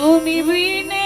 তুমি বিনে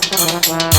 Bye.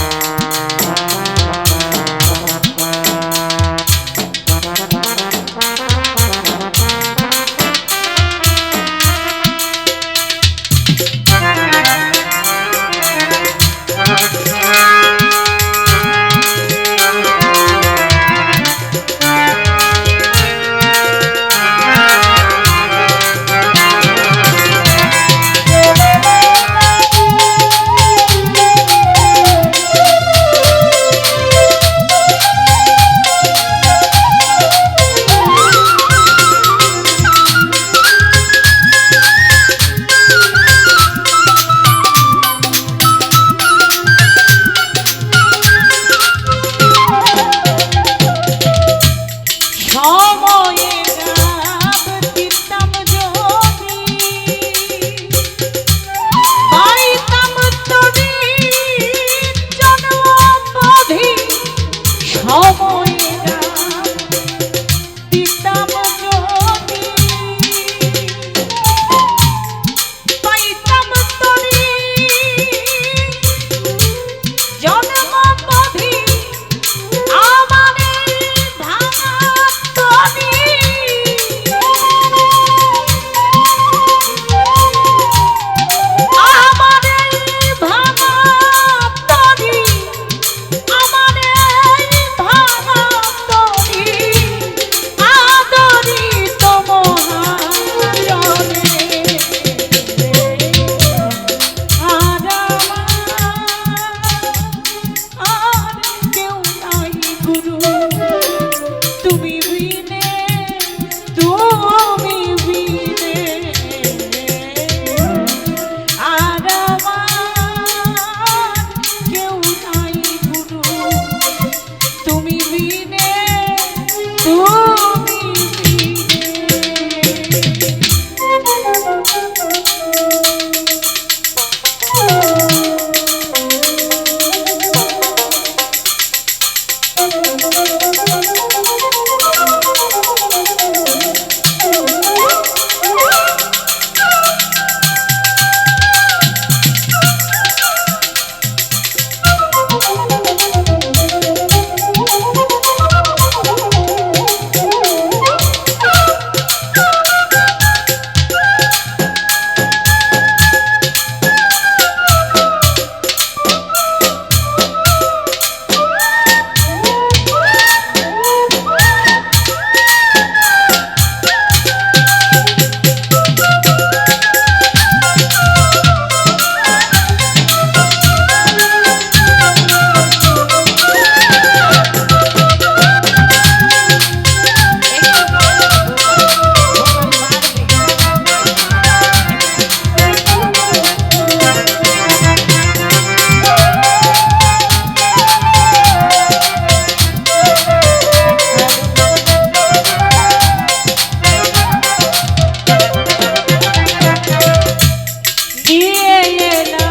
দিয়ে এলা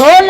sola